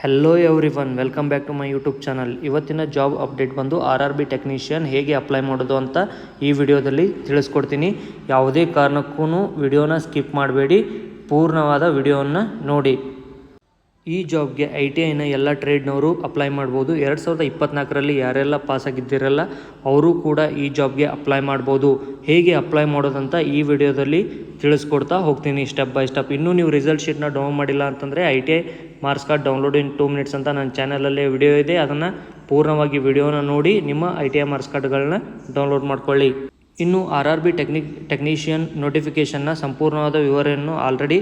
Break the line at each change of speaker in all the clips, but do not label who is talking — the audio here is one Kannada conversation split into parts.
Hello everyone welcome back to my YouTube channel ಇವತ್ತಿನ ಜಾಬ್ ಅಪ್ಡೇಟ್ ಬಂದು ಆರ್ ಆರ್ ಬಿ ಟೆಕ್ನಿಷಿಯನ್ ಹೇಗೆ ಅಪ್ಲೈ ಮಾಡೋದು ಅಂತ ಈ ವಿಡಿಯೋದಲ್ಲಿ ತಿಳಿಸ್ಕೊಡ್ತೀನಿ. ಯಾವುದೇ ಕಾರಣಕ್ಕೂ ವಿಡಿಯೋನ ಸ್ಕಿಪ್ ಮಾಡಬೇಡಿ. ಪೂರ್ಣವಾದ ವಿಡಿಯೋನ ನೋಡಿ. ಈ ಜಾಬ್ಗೆ ಐ ಟಿ ಐನ ಎಲ್ಲ ಟ್ರೇಡ್ನವರು ಅಪ್ಲೈ ಮಾಡ್ಬೋದು. ಎರಡು ಸಾವಿರದ ಇಪ್ಪತ್ನಾಲ್ಕರಲ್ಲಿ ಯಾರೆಲ್ಲ ಪಾಸ್ ಆಗಿದ್ದಿರಲ್ಲ ಅವರು ಕೂಡ ಈ ಜಾಬ್ಗೆ ಅಪ್ಲೈ ಮಾಡ್ಬೋದು. ಹೇಗೆ ಅಪ್ಲೈ ಮಾಡೋದಂತ ಈ ವಿಡಿಯೋದಲ್ಲಿ ತಿಳಿಸ್ಕೊಡ್ತಾ ಹೋಗ್ತೀನಿ ಸ್ಟೆಪ್ ಬೈ ಸ್ಟೆಪ್. ಇನ್ನೂ ನೀವು ರಿಸಲ್ಟ್ ಶೀಟ್ನ ಡೌನ್ ಮಾಡಿಲ್ಲ ಅಂತಂದರೆ I T I marks card download in two minutes ಅಂತ ನನ್ನ ಚಾನಲಲ್ಲೇ ವಿಡಿಯೋ ಇದೆ. ಅದನ್ನು ಪೂರ್ಣವಾಗಿ ವಿಡಿಯೋನ ನೋಡಿ, ನಿಮ್ಮ ಐ ಟಿ ಐ ಮಾರ್ಕ್ಸ್ ಕಾರ್ಡ್ಗಳನ್ನ ಡೌನ್ಲೋಡ್ ಮಾಡ್ಕೊಳ್ಳಿ. ಇನ್ನು R R B technic technician ನೋಟಿಫಿಕೇಷನ್ನ ಸಂಪೂರ್ಣವಾದ ವಿವರವನ್ನು ಆಲ್ರೆಡಿ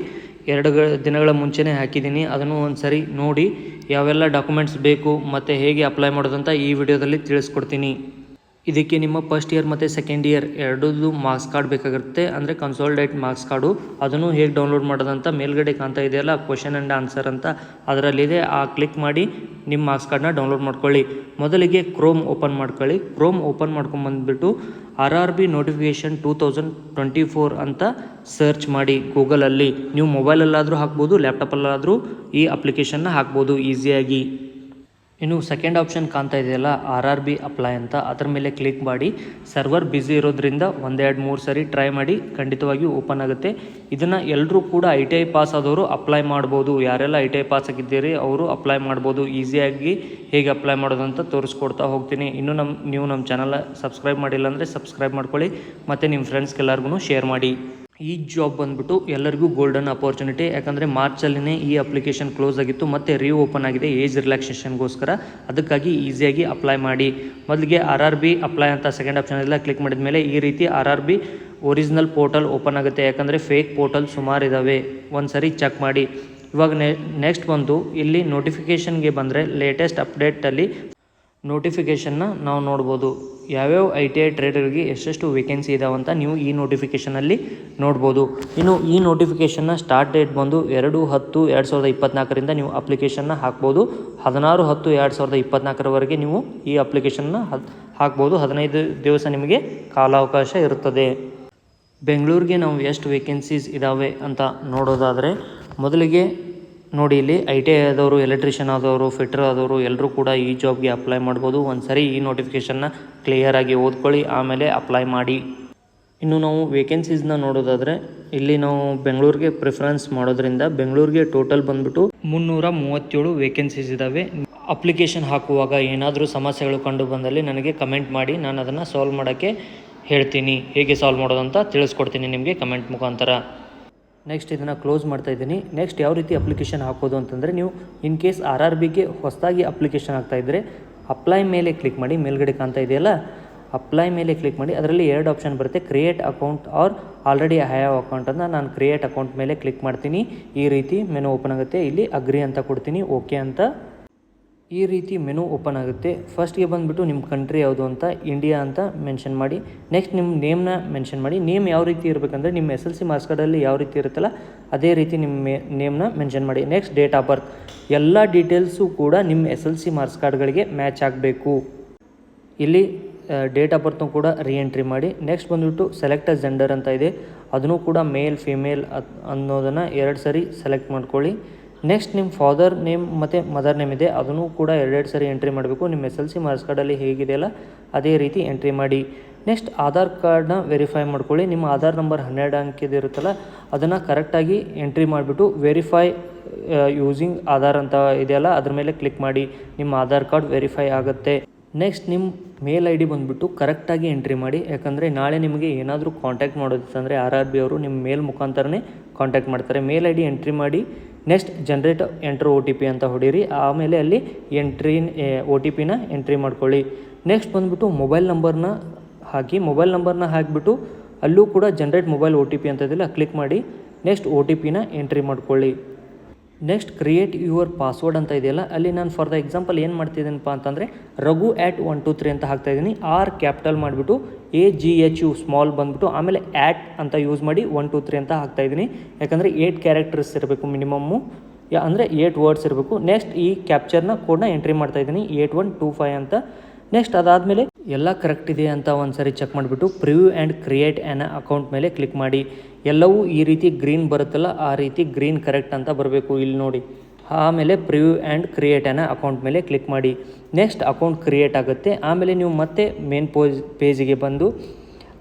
ಎರಡು ದಿನಗಳ ಮುಂಚೆನೇ ಹಾಕಿದ್ದೀನಿ. ಅದನ್ನು ಒಂದು ಸರಿ ನೋಡಿ, ಯಾವೆಲ್ಲ ಡಾಕ್ಯುಮೆಂಟ್ಸ್ ಬೇಕು, ಮತ್ತು ಹೇಗೆ ಅಪ್ಲೈ ಮಾಡೋದಂತ ಈ ವಿಡಿಯೋದಲ್ಲಿ ತಿಳಿಸ್ಕೊಡ್ತೀನಿ. ಇದಕ್ಕೆ ನಿಮ್ಮ ಫಸ್ಟ್ ಇಯರ್ ಮತ್ತು ಸೆಕೆಂಡ್ ಇಯರ್ ಎರಡೂ ಮಾರ್ಕ್ಸ್ ಕಾರ್ಡ್ ಬೇಕಾಗಿರುತ್ತೆ. ಅಂದರೆ ಕನ್ಸಾಲ್ಡೇಟ್ ಮಾರ್ಕ್ಸ್ ಕಾರ್ಡು ಅದನ್ನು ಹೇಗೆ ಡೌನ್ಲೋಡ್ ಮಾಡೋದಂತ ಮೇಲ್ಗಡೆ ಕಾಣ್ತಾ ಇದೆಯಲ್ಲ ಕ್ವಶನ್ ಆ್ಯಂಡ್ ಆನ್ಸರ್ ಅಂತ ಅದರಲ್ಲಿದೆ. ಆ ಕ್ಲಿಕ್ ಮಾಡಿ ನಿಮ್ಮ ಮಾರ್ಕ್ಸ್ ಕಾರ್ಡ್ನ ಡೌನ್ಲೋಡ್ ಮಾಡ್ಕೊಳ್ಳಿ. ಮೊದಲಿಗೆ ಕ್ರೋಮ್ ಓಪನ್ ಮಾಡ್ಕೊಳ್ಳಿ. Chrome open ಮಾಡ್ಕೊಂಬಂದ್ಬಿಟ್ಟು R R B notification two thousand twenty four ಅಂತ ಸರ್ಚ್ ಮಾಡಿ ಗೂಗಲಲ್ಲಿ ನೀವು ಮೊಬೈಲಲ್ಲಾದರೂ ಹಾಕ್ಬೋದು ಲ್ಯಾಪ್ಟಾಪಲ್ಲಾದರೂ ಈ ಅಪ್ಲಿಕೇಶನ್ನ ಹಾಕ್ಬೋದು ಈಸಿಯಾಗಿ ಇನ್ನು ಸೆಕೆಂಡ್ ಆಪ್ಷನ್ ಕಾಣ್ತಾ ಇದೆಯಲ್ಲ ಆರ್ ಆರ್ ಬಿ ಅಪ್ಲೈ ಅಂತ. ಅದರ ಮೇಲೆ ಕ್ಲಿಕ್ ಮಾಡಿ ಸರ್ವರ್ ಬ್ಯುಸಿ ಇರೋದ್ರಿಂದ ಒಂದೆರಡು ಮೂರು ಸರಿ ಟ್ರೈ ಮಾಡಿ, ಖಂಡಿತವಾಗಿಯೂ ಓಪನ್ ಆಗುತ್ತೆ. ಇದನ್ನು ಎಲ್ಲರೂ ಕೂಡ ಐ ಟಿ ಐ ಪಾಸ್ ಆದವರು ಅಪ್ಲೈ ಮಾಡ್ಬೋದು. ಯಾರೆಲ್ಲ ಐ ಟಿ ಐ ಪಾಸ್ ಆಗಿದ್ದೀರಿ, ಅವರು ಅಪ್ಲೈ ಮಾಡ್ಬೋದು. ಈಸಿಯಾಗಿ ಹೇಗೆ ಅಪ್ಲೈ ಮಾಡೋದು ಅಂತ ತೋರಿಸ್ಕೊಡ್ತಾ ಹೋಗ್ತೀನಿ. ಇನ್ನೂ ನಮ್ಮ ನೀವು ನಮ್ಮ ಚಾನಲ್ ಸಬ್ಸ್ಕ್ರೈಬ್ ಮಾಡಿಲ್ಲ ಅಂದರೆ ಸಬ್ಸ್ಕ್ರೈಬ್ ಮಾಡ್ಕೊಳ್ಳಿ. ಮತ್ತು ನಿಮ್ಮ ಫ್ರೆಂಡ್ಸ್ಗೆಲ್ಲರಿಗೂ ಶೇರ್ ಮಾಡಿ. ಈ ಜಾಬ್ ಬಂದ್ಬಿಟ್ಟು ಎಲ್ಲರಿಗೂ ಗೋಲ್ಡನ್ ಅಪರ್ಚುನಿಟಿ ಯಾಕಂದರೆ ಮಾರ್ಚಲ್ಲಿನೇ ಈ ಅಪ್ಲಿಕೇಶನ್ ಕ್ಲೋಸ್ ಆಗಿತ್ತು, ಮತ್ತು ರೀ ಓಪನ್ ಆಗಿದೆ ಏಜ್ ರಿಲ್ಯಾಕ್ಸೇಷನ್ಗೋಸ್ಕರ ಅದಕ್ಕಾಗಿ ಈಸಿಯಾಗಿ ಅಪ್ಲೈ ಮಾಡಿ. ಮೊದಲಿಗೆ ಆರ್ ಆರ್ ಬಿ ಅಪ್ಲೈ ಅಂತ ಸೆಕೆಂಡ್ ಆಪ್ಷನ್ ಎಲ್ಲ ಕ್ಲಿಕ್ ಮಾಡಿದ ಮೇಲೆ ಈ ರೀತಿ R R B original portal open ಆಗುತ್ತೆ. ಯಾಕಂದರೆ ಫೇಕ್ ಪೋರ್ಟಲ್ ಸುಮಾರು ಇದ್ದಾವೆ ಒಂದು ಸರಿ ಚೆಕ್ ಮಾಡಿ. ಇವಾಗ ನೆಕ್ಸ್ಟ್ ಬಂದು ಇಲ್ಲಿ ನೋಟಿಫಿಕೇಷನ್ಗೆ ಬಂದರೆ ಲೇಟೆಸ್ಟ್ ಅಪ್ಡೇಟಲ್ಲಿ ನೋಟಿಫಿಕೇಷನ್ನ ನಾವು ನೋಡ್ಬೋದು. ಯಾವ್ಯಾವ ಐ ಟಿ ಐ ಟ್ರೇಡರ್ಗೆ ಎಷ್ಟೆಷ್ಟು ವೇಕೆನ್ಸಿ ಇದಾವಂತ ನೀವು ಈ ನೋಟಿಫಿಕೇಷನಲ್ಲಿ ನೋಡ್ಬೋದು. ಇನ್ನು ಈ ನೋಟಿಫಿಕೇಷನ್ನ ಸ್ಟಾರ್ಟ್ ಡೇಟ್ ಬಂದು ಎರಡು ಹತ್ತು ಎರಡು ಸಾವಿರದ ಇಪ್ಪತ್ನಾಲ್ಕರಿಂದ ನೀವು ಅಪ್ಲಿಕೇಶನ್ನ ಹಾಕ್ಬೋದು. ಹದಿನಾರು ಹತ್ತು ಎರಡು ಸಾವಿರದ ಇಪ್ಪತ್ನಾಲ್ಕರವರೆಗೆ ನೀವು ಈ ಅಪ್ಲಿಕೇಶನ್ನ ಹಾಕ್ಬೋದು. ಹದಿನೈದು ದಿವಸ ನಿಮಗೆ ಕಾಲಾವಕಾಶ ಇರುತ್ತದೆ. ಬೆಂಗಳೂರಿಗೆ ನಾವು ಎಷ್ಟು ವೇಕೆನ್ಸೀಸ್ ಇದ್ದಾವೆ ಅಂತ ನೋಡೋದಾದರೆ, ಮೊದಲಿಗೆ ನೋಡಿ ಇಲ್ಲಿ ಐ ಟಿ ಐ ಆದವರು ಎಲೆಕ್ಟ್ರಿಷಿಯನ್ ಆದವರು ಫಿಟ್ರ್ ಆದವರು ಎಲ್ಲರೂ ಕೂಡ ಈ ಜಾಬ್ಗೆ ಅಪ್ಲೈ ಮಾಡ್ಬೋದು. ಒಂದು ಸರಿ ಈ ನೋಟಿಫಿಕೇಷನ್ನ ಕ್ಲಿಯರಾಗಿ ಓದ್ಕೊಳ್ಳಿ, ಆಮೇಲೆ ಅಪ್ಲೈ ಮಾಡಿ. ಇನ್ನು ನಾವು ವೇಕೆನ್ಸೀಸ್ನ ನೋಡೋದಾದರೆ, ಇಲ್ಲಿ ನಾವು ಬೆಂಗಳೂರಿಗೆ ಪ್ರಿಫರೆನ್ಸ್ ಮಾಡೋದ್ರಿಂದ ಬೆಂಗಳೂರಿಗೆ ಟೋಟಲ್ ಬಂದ್ಬಿಟ್ಟು ಮುನ್ನೂರ ಮೂವತ್ತೇಳು ವೇಕೆನ್ಸೀಸ್ ಇದ್ದಾವೆ ಅಪ್ಲಿಕೇಶನ್ ಹಾಕುವಾಗ ಏನಾದರೂ ಸಮಸ್ಯೆಗಳು ಕಂಡು ಬಂದಲ್ಲಿ ನನಗೆ ಕಮೆಂಟ್ ಮಾಡಿ, ನಾನು ಅದನ್ನು ಸಾಲ್ವ್ ಮಾಡೋಕ್ಕೆ ಹೇಳ್ತೀನಿ. ಹೇಗೆ ಸಾಲ್ವ್ ಮಾಡೋದಂತ ತಿಳಿಸ್ಕೊಡ್ತೀನಿ ನಿಮಗೆ ಕಮೆಂಟ್ ಮುಖಾಂತರ. ನೆಕ್ಸ್ಟ್ ಇದನ್ನು ಕ್ಲೋಸ್ ಮಾಡ್ತಾ ಇದ್ದೀನಿ. ನೆಕ್ಸ್ಟ್ ಯಾವ ರೀತಿ ಅಪ್ಲಿಕೇಶನ್ ಹಾಕೋದು ಅಂತಂದರೆ ನೀವು ಇನ್ ಕೇಸ್ ಆರ್ ಆರ್ ಬಿಗೆ ಹೊಸದಾಗಿ ಅಪ್ಲಿಕೇಶನ್ ಇದ್ದರೆ ಅಪ್ಲೈ ಮೇಲೆ ಕ್ಲಿಕ್ ಮಾಡಿ, ಮೇಲ್ಗಡೆ ಕಾಣ್ತಾ ಇದೆಯಲ್ಲ? ಅಪ್ಲೈ ಮೇಲೆ ಕ್ಲಿಕ್ ಮಾಡಿ, ಅದರಲ್ಲಿ ಎರಡು ಆಪ್ಷನ್ ಬರುತ್ತೆ create account or already have account ಅಂತ ನಾನು ಕ್ರಿಯೇಟ್ ಅಕೌಂಟ್ ಮೇಲೆ ಕ್ಲಿಕ್ ಮಾಡ್ತೀನಿ. ಈ ರೀತಿ ಮೆನು ಓಪನ್ ಆಗುತ್ತೆ. ಇಲ್ಲಿ ಅಗ್ರಿ ಅಂತ ಕೊಡ್ತೀನಿ ಓಕೆ ಅಂತ ಈ ರೀತಿ ಮೆನು ಓಪನ್ ಆಗುತ್ತೆ. ಫಸ್ಟ್ಗೆ ಬಂದುಬಿಟ್ಟು ನಿಮ್ಮ ಕಂಟ್ರಿ ಯಾವುದು ಅಂತ, ಇಂಡಿಯಾ ಅಂತ ಮೆನ್ಷನ್ ಮಾಡಿ. ನೆಕ್ಸ್ಟ್ ನಿಮ್ಮ ನೇಮ್ನ ಮೆನ್ಷನ್ ಮಾಡಿ. ನೇಮ್ ಯಾವ ರೀತಿ ಇರಬೇಕಂದ್ರೆ ನಿಮ್ಮ ಎಸ್ ಎಲ್ ಸಿ ಮಾರ್ಕ್ಸ್ ಕಾರ್ಡಲ್ಲಿ ಯಾವ ರೀತಿ ಇರುತ್ತಲ್ಲ, ಅದೇ ರೀತಿ ನಿಮ್ಮ ನೇಮ್ನ ಮೆನ್ಷನ್ ಮಾಡಿ. Next date of birth. ಎಲ್ಲ ಡೀಟೇಲ್ಸು ಕೂಡ ನಿಮ್ಮ ಎಸ್ ಎಲ್ ಸಿ ಮಾರ್ಕ್ಸ್ ಕಾರ್ಡ್ಗಳಿಗೆ ಮ್ಯಾಚ್ ಆಗಬೇಕು. ಇಲ್ಲಿ ಡೇಟ್ ಆಫ್ ಬರ್ತ್ನು ಕೂಡ ರೀಎಂಟ್ರಿ ಮಾಡಿ. ನೆಕ್ಸ್ಟ್ ಬಂದುಬಿಟ್ಟು ಸೆಲೆಕ್ಟ್ ಅ ಜೆಂಡರ್ ಅಂತ ಇದೆ. ಅದನ್ನು ಕೂಡ ಮೇಲ್, ಫಿಮೇಲ್ ಅನ್ನೋದನ್ನು ಎರಡು ಸರಿ ಸೆಲೆಕ್ಟ್ ಮಾಡ್ಕೊಳ್ಳಿ. ನೆಕ್ಸ್ಟ್ ನಿಮ್ಮ ಫಾದರ್ ನೇಮ್ ಮತ್ತು ಮದರ್ ನೇಮ್ ಇದೆ. ಅದನ್ನು ಕೂಡ ಎರಡೆರಡು ಸರಿ ಎಂಟ್ರಿ ಮಾಡಬೇಕು. ನಿಮ್ಮ ಎಸ್ ಎಲ್ ಸಿ ಮಾರ್ಕ್ಸ್ ಕಾರ್ಡಲ್ಲಿ ಹೇಗಿದೆಯಲ್ಲ ಅದೇ ರೀತಿ ಎಂಟ್ರಿ ಮಾಡಿ. ನೆಕ್ಸ್ಟ್ ಆಧಾರ್ ಕಾರ್ಡ್ನ ವೆರಿಫೈ ಮಾಡ್ಕೊಳ್ಳಿ. ನಿಮ್ಮ ಆಧಾರ್ ನಂಬರ್ ಹನ್ನೆರಡು ಅಂಕಿದಿರುತ್ತಲ್ಲ ಅದನ್ನು ಕರೆಕ್ಟಾಗಿ ಎಂಟ್ರಿ ಮಾಡಿಬಿಟ್ಟು ವೆರಿಫೈ ಯೂಸಿಂಗ್ ಆಧಾರ್ ಅಂತ ಇದೆಯಲ್ಲ, ಅದ್ರ ಮೇಲೆ ಕ್ಲಿಕ್ ಮಾಡಿ. ನಿಮ್ಮ ಆಧಾರ್ ಕಾರ್ಡ್ ವೆರಿಫೈ ಆಗುತ್ತೆ. ನೆಕ್ಸ್ಟ್ ನಿಮ್ಮ ಮೇಲ್ ಐ ಡಿ ಬಂದುಬಿಟ್ಟು ಕರೆಕ್ಟಾಗಿ ಎಂಟ್ರಿ ಮಾಡಿ. ಯಾಕಂದರೆ ನಾಳೆ ನಿಮಗೆ ಏನಾದರೂ ಕಾಂಟ್ಯಾಕ್ಟ್ ಮಾಡೋದಿತ್ತಂದರೆ ಆರ್ ಆರ್ ಬಿ ಅವರು ನಿಮ್ಮ ಮೇಲ್ ಮುಖಾಂತರನೇ ಕಾಂಟ್ಯಾಕ್ಟ್ ಮಾಡ್ತಾರೆ. ಮೇಲ್ ಐ ಡಿ ಎಂಟ್ರಿ ಮಾಡಿ next generate enter O T P ಅಂತ ಹೊಡೀರಿ. ಆಮೇಲೆ ಅಲ್ಲಿ ಎಂಟ್ರಿ ಒ ಟಿ ಪಿನ ಎಂಟ್ರಿ ಮಾಡ್ಕೊಳ್ಳಿ. ನೆಕ್ಸ್ಟ್ ಬಂದುಬಿಟ್ಟು ಮೊಬೈಲ್ ನಂಬರ್ನ ಹಾಕಿ ಮೊಬೈಲ್ ನಂಬರ್ನ ಹಾಕಿಬಿಟ್ಟು ಅಲ್ಲೂ ಕೂಡ generate mobile O T P ಅಂತ ಇದೆಯಲ್ಲ ಕ್ಲಿಕ್ ಮಾಡಿ ನೆಕ್ಸ್ಟ್ ಒ ಟಿ ಪಿನ ಎಂಟ್ರಿ ಮಾಡ್ಕೊಳ್ಳಿ. ನೆಕ್ಸ್ಟ್ ಕ್ರಿಯೇಟ್ ಯುವರ್ ಪಾಸ್ವರ್ಡ್ ಅಂತ ಇದೆಯಲ್ಲ, ಅಲ್ಲಿ ನಾನು ಫಾರ್ ದ ಎಕ್ಸಾಂಪಲ್ ಏನು ಮಾಡ್ತಿದ್ದೀನಪ್ಪ ಅಂತಂದರೆ Raghu at one two three ಅಂತ ಹಾಕ್ತಾ ಇದ್ದೀನಿ ಆರ್ ಕ್ಯಾಪಿಟಲ್ ಮಾಡಿಬಿಟ್ಟು A G H U small ಬಂದ್ಬಿಟ್ಟು ಆಮೇಲೆ ಆ್ಯಟ್ ಅಂತ ಯೂಸ್ ಮಾಡಿ ಒನ್ ಟು ತ್ರೀ ಅಂತ ಹಾಕ್ತಾ ಇದ್ದೀನಿ ಯಾಕಂದರೆ ಏಯ್ಟ್ ಕ್ಯಾರೆಕ್ಟರ್ಸ್ ಇರಬೇಕು ಮಿನಿಮಮ್ಮು ಯಾ, ಅಂದರೆ ಏಯ್ಟ್ ವರ್ಡ್ಸ್ ಇರಬೇಕು. ನೆಕ್ಸ್ಟ್ ಈ ಕ್ಯಾಪ್ಚರ್ನ ಕೋಡ್ನ ಎಂಟ್ರಿ ಮಾಡ್ತಾ ಇದ್ದೀನಿ ಏಯ್ಟ್ ಒನ್ ಟು ಫೈವ್ ಅಂತ. ನೆಕ್ಸ್ಟ್ ಅದಾದಮೇಲೆ ಎಲ್ಲ ಕರೆಕ್ಟ್ ಇದೆ ಅಂತ ಒಂದು ಸರಿ ಚೆಕ್ ಮಾಡಿಬಿಟ್ಟು preview and create an account ಮೇಲೆ ಕ್ಲಿಕ್ ಮಾಡಿ. ಎಲ್ಲವೂ ಈ ರೀತಿ ಗ್ರೀನ್ ಬರುತ್ತಲ್ಲ, ಆ ರೀತಿ ಗ್ರೀನ್ ಕರೆಕ್ಟ್ ಅಂತ ಬರಬೇಕು. ಇಲ್ಲಿ ನೋಡಿ, ಆಮೇಲೆ ಪ್ರಿವ್ಯೂ ಆ್ಯಂಡ್ ಕ್ರಿಯೇಟ್ ಅನ್ನ ಅಕೌಂಟ್ ಮೇಲೆ ಕ್ಲಿಕ್ ಮಾಡಿ. ನೆಕ್ಸ್ಟ್ ಅಕೌಂಟ್ ಕ್ರಿಯೇಟ್ ಆಗುತ್ತೆ. ಆಮೇಲೆ ನೀವು ಮತ್ತೆ ಮೇನ್ ಪೋಜ್, ಪೇಜಿಗೆ ಬಂದು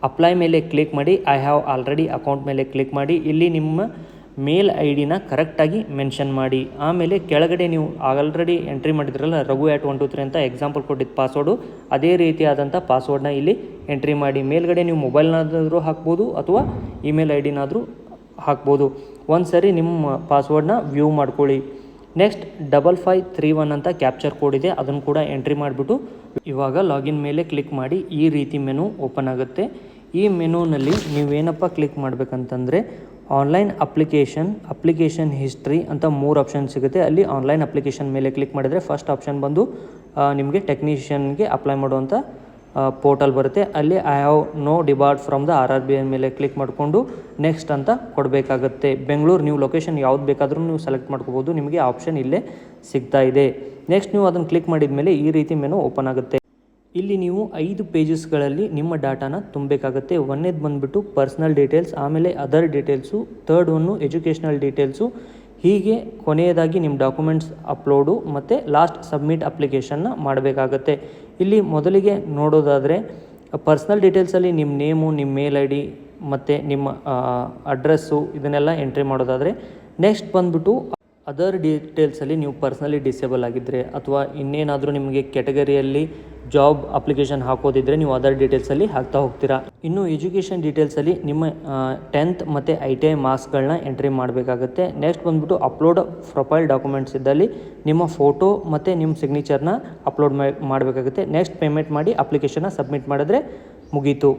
ಅಪ್ಲೈ ಮೇಲೆ ಕ್ಲಿಕ್ ಮಾಡಿ. ಐ ಹ್ಯಾವ್ ಆಲ್ರೆಡಿ ಅಕೌಂಟ್ ಮೇಲೆ ಕ್ಲಿಕ್ ಮಾಡಿ. ಇಲ್ಲಿ ನಿಮ್ಮ ಮೇಲ್ ಐ ಡಿನ ಕರೆಕ್ಟಾಗಿ ಮೆನ್ಷನ್ ಮಾಡಿ. ಆಮೇಲೆ ಕೆಳಗಡೆ ನೀವು ಆಲ್ರೆಡಿ ಎಂಟ್ರಿ ಮಾಡಿದ್ರಲ್ಲ, Raghu at one two three ಅಂತ ಎಕ್ಸಾಂಪಲ್ ಕೊಟ್ಟಿದ್ದ ಪಾಸ್ವರ್ಡು, ಅದೇ ರೀತಿಯಾದಂಥ ಪಾಸ್ವರ್ಡ್ನ ಇಲ್ಲಿ ಎಂಟ್ರಿ ಮಾಡಿ. ಮೇಲ್ಗಡೆ ನೀವು ಮೊಬೈಲ್ನಾದರೂ ಹಾಕ್ಬೋದು ಅಥವಾ ಇಮೇಲ್ ಐ ಡಿನಾದರೂ ಹಾಕ್ಬೋದು. ಒಂದು ಸರಿ ನಿಮ್ಮ ಪಾಸ್ವರ್ಡ್ನ ವ್ಯೂ ಮಾಡ್ಕೊಳ್ಳಿ. Next double five three one ಅಂತ ಕ್ಯಾಪ್ಚರ್ ಕೋಡ್ ಇದೆ. ಅದನ್ನು ಕೂಡ ಎಂಟ್ರಿ ಮಾಡಿಬಿಟ್ಟು ಇವಾಗ ಲಾಗಿನ್ ಮೇಲೆ ಕ್ಲಿಕ್ ಮಾಡಿ ಈ ರೀತಿ ಮೆನು ಓಪನ್ ಆಗುತ್ತೆ. ಈ ಮೆನುನಲ್ಲಿ ನೀವೇನಪ್ಪ ಕ್ಲಿಕ್ ಮಾಡಬೇಕಂತಂದರೆ ಆನ್ಲೈನ್ ಅಪ್ಲಿಕೇಶನ್ ಅಪ್ಲಿಕೇಶನ್ ಹಿಸ್ಟ್ರಿ ಅಂತ ಮೂರು ಆಪ್ಷನ್ ಸಿಗುತ್ತೆ. ಅಲ್ಲಿ ಆನ್ಲೈನ್ ಅಪ್ಲಿಕೇಶನ್ ಮೇಲೆ ಕ್ಲಿಕ್ ಮಾಡಿದರೆ ಫಸ್ಟ್ ಆಪ್ಷನ್ ಬಂದು ನಿಮಗೆ ಟೆಕ್ನಿಷಿಯನ್ಗೆ ಅಪ್ಲೈ ಮಾಡುವಂಥ ಪೋರ್ಟಲ್ ಬರುತ್ತೆ. ಅಲ್ಲಿ I have no debarred from the R R B I ಮೇಲೆ ಕ್ಲಿಕ್ ಮಾಡಿಕೊಂಡು ನೆಕ್ಸ್ಟ್ ಅಂತ ಕೊಡಬೇಕಾಗತ್ತೆ. ಬೆಂಗಳೂರು ನೀವು ಲೊಕೇಶನ್ ಯಾವ್ದು ಬೇಕಾದರೂ ನೀವು ಸೆಲೆಕ್ಟ್ ಮಾಡ್ಕೋಬೋದು. ನಿಮಗೆ ಆಪ್ಷನ್ ಇಲ್ಲೇ ಸಿಗ್ತಾ ಇದೆ. ನೆಕ್ಸ್ಟ್ ನೀವು ಅದನ್ನು ಕ್ಲಿಕ್ ಮಾಡಿದ ಮೇಲೆ ಈ ರೀತಿ ಮೆನು ಓಪನ್ ಆಗುತ್ತೆ. ಇಲ್ಲಿ ನೀವು ಐದು ಪೇಜಸ್ಗಳಲ್ಲಿ ನಿಮ್ಮ ಡಾಟಾನ ತುಂಬಬೇಕಾಗತ್ತೆ. ಒಂದೇದು ಬಂದುಬಿಟ್ಟು ಪರ್ಸ್ನಲ್ ಡೀಟೇಲ್ಸ್ ಆಮೇಲೆ other details third one educational details ಹೀಗೆ ಕೊನೆಯದಾಗಿ ನಿಮ್ಮ ಡಾಕ್ಯುಮೆಂಟ್ಸ್ ಅಪ್ಲೋಡು ಮತ್ತು ಲಾಸ್ಟ್ ಸಬ್ಮಿಟ್ ಅಪ್ಲಿಕೇಶನ್ನ ಮಾಡಬೇಕಾಗತ್ತೆ. ಇಲ್ಲಿ ಮೊದಲಿಗೆ ನೋಡೋದಾದರೆ, ಪರ್ಸ್ನಲ್ ಡೀಟೇಲ್ಸಲ್ಲಿ ನಿಮ್ಮ ನೇಮು, ನಿಮ್ಮ ಮೇಲ್ ಐ ಡಿ ಮತ್ತು ನಿಮ್ಮ ಅಡ್ರೆಸ್ಸು ಇದನ್ನೆಲ್ಲ ಎಂಟ್ರಿ ಮಾಡೋದಾದರೆ, ನೆಕ್ಸ್ಟ್ ಬಂದುಬಿಟ್ಟು ಅದರ್ ಡೀಟೇಲ್ಸಲ್ಲಿ ನೀವು ಪರ್ಸ್ನಲಿ ಡಿಸೇಬಲ್ ಆಗಿದ್ದರೆ ಅಥವಾ ಇನ್ನೇನಾದರೂ ನಿಮಗೆ ಕ್ಯಾಟಗರಿಯಲ್ಲಿ ಜಾಬ್ ಅಪ್ಲಿಕೇಶನ್ ಹಾಕೋದಿದ್ರೆ ನೀವು ಅದರ್ ಡೀಟೇಲ್ಸಲ್ಲಿ ಹಾಕ್ತಾ ಹೋಗ್ತೀರಾ. ಇನ್ನು ಎಜುಕೇಷನ್ ಡೀಟೇಲ್ಸಲ್ಲಿ ನಿಮ್ಮ ಟೆಂತ್ ಮತ್ತು ಐ ಟಿ ಐ ಮಾರ್ಕ್ಸ್ಗಳನ್ನ ಎಂಟ್ರಿ ಮಾಡಬೇಕಾಗುತ್ತೆ. ನೆಕ್ಸ್ಟ್ ಬಂದುಬಿಟ್ಟು ಅಪ್ಲೋಡ್ ಪ್ರೊಫೈಲ್ ಡಾಕ್ಯುಮೆಂಟ್ಸ್ ಇದ್ದಲ್ಲಿ ನಿಮ್ಮ ಫೋಟೋ ಮತ್ತು ನಿಮ್ಮ ಸಿಗ್ನೇಚರ್ನ ಅಪ್ಲೋಡ್ ಮಾಡಬೇಕಾಗುತ್ತೆ. ನೆಕ್ಸ್ಟ್ ಪೇಮೆಂಟ್ ಮಾಡಿ ಅಪ್ಲಿಕೇಶನ್ನ ಸಬ್ಮಿಟ್ ಮಾಡಿದ್ರೆ ಮುಗೀತು.